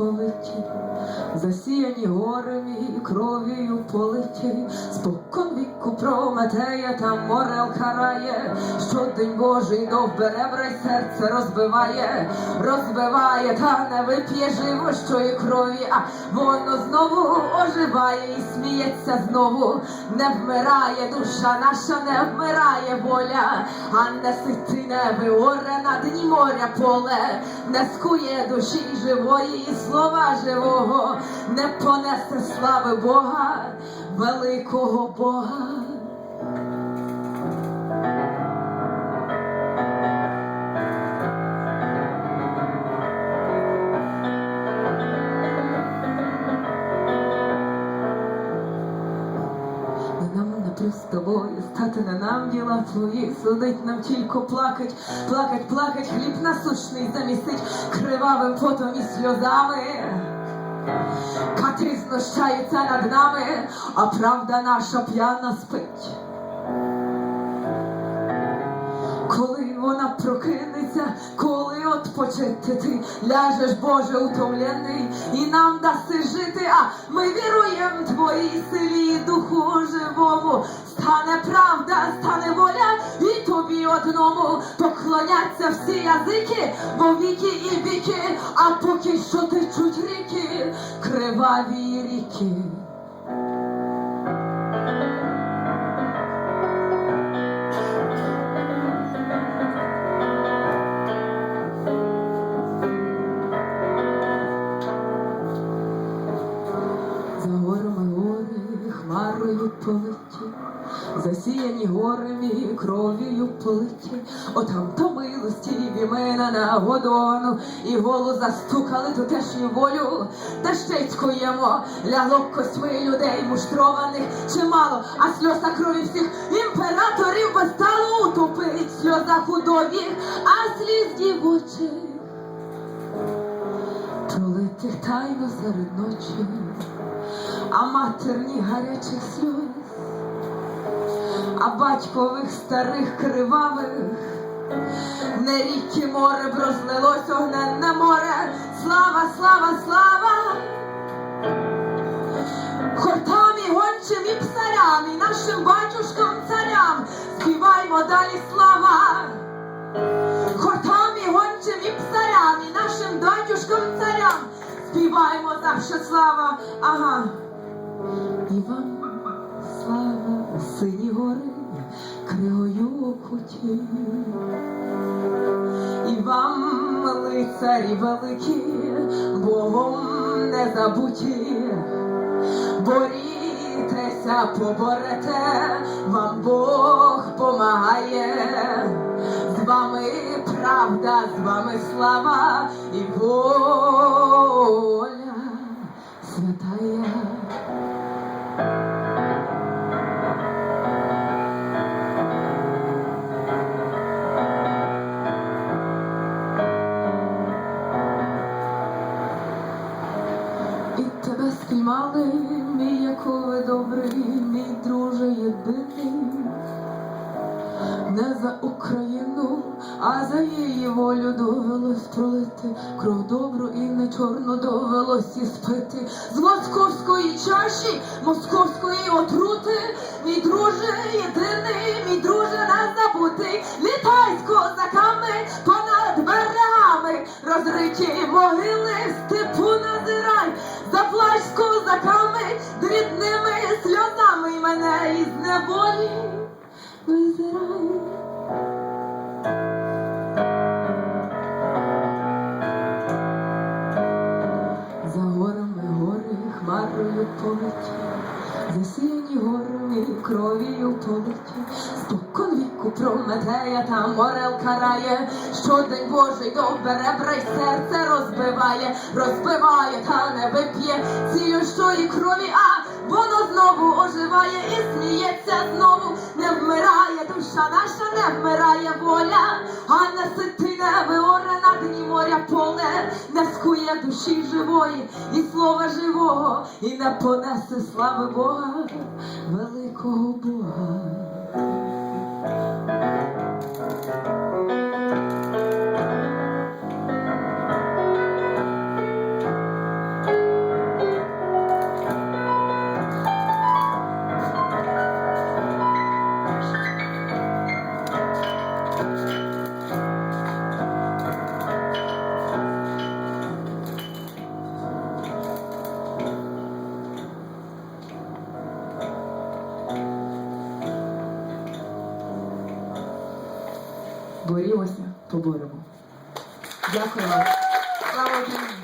Политі, засіяні горами і кров'ю политі, спокон Прометея там морел карає, щодень Божий довбере в рай серце розбиває, розбиває, та не вип'є живощої крові, а воно знову оживає і сміється знову, не вмирає душа наша, не вмирає воля, а не сити не виоре на дні моря поле, не скує душі живої і слова живого, не понесе слави Бога, великого Бога. Нам з тобою стати не нам діла твої, судить нам тільки плакать, плакать, плакать, хліб насущний замістить кривавим потом і сльозами. Катрі знущаються над нами, а правда наша п'яна спить. Коли ти ляжеш, Боже, утомлений, і нам даси жити, а ми віруєм твоїй силі духу живому. Стане правда, стане воля, і тобі одному поклоняться всі язики, бо віки і віки, а поки що течуть ріки, криваві ріки. Засіяні горами кров'ю политі, отам то милості вімена на годону, і голу застукали тутешню волю, та ще й цькуємо, лягло косьми людей муштрованих. Чимало, а сльоза крові всіх імператорів без стало утопить сльоза худобі, а сліз дівочих пролитих тайно серед ночі, а матерні гарячих сльоз, а батькових старих кривавих, не ріки море б розлилось огненне море, слава, слава, слава! Хортам і гончим і псарям, і нашим батюшкам царям, співаймо далі слава! Хотам і гончим і псарям, і нашим батюшкам царям співаємо завше слава, ага. І вам сині гори, кривою окуті. І вам, лицарі великі, Богом не забуті. Борітеся, поборете, вам Бог помагає. З вами правда, з вами слава і воля спіймали, мій якове добрий, мій друже єдиний. Не за Україну, а за її волю довелось пролити. Кров добру і не чорну довелось спити. З московської чаші, московської отрути, мій друже єдиний, мій друже не забутий, літай з козаками понад берегами, розриті могили в мене із неволі визирай. За горами гори хмарою полеті, засіяні горами кров'ю полеті, спокон віку Прометея там морел карає, щодень Божий довбере брай серце розбиває, розбиває, та не вип'є цілющої крові, а воно знову оживає і сміється знову, не вмирає душа наша, не вмирає воля, а не сити не виоре на дні моря поле, не скує душі живої і слова живого, і не понесе слави Бога, великого Бога. борілося, поборемо. Дякую вам. Слава Україні!